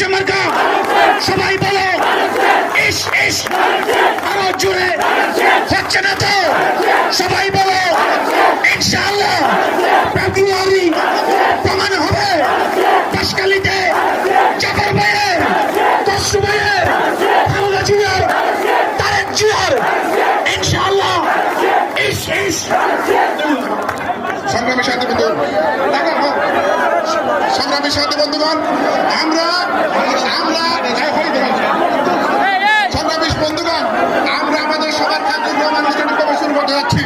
হচ্ছে মার্কা সবাই বলো, ইস ইস। আরও জুড়ে হচ্ছে না তো? সবাই বলো, ইনশাআল্লাহ। ফেব্রুয়ারি প্রমাণ হবে। পাশকালিতে চাপার ভাইয়ের দশু ভাইয়ের হামলা জিয়ার, তারেক জিয়ার। ইনশাআল্লাহ, ইস ইস। সংগ্রামের সাথে সংগ্রামী সাথী, বন্ধুগণ, আমরা আমরা সংগ্রামী বন্ধুগণ, আমরা আমাদের সবার খাদ্য গ্রহণ অনুষ্ঠানে প্রবেশন করতে যাচ্ছি।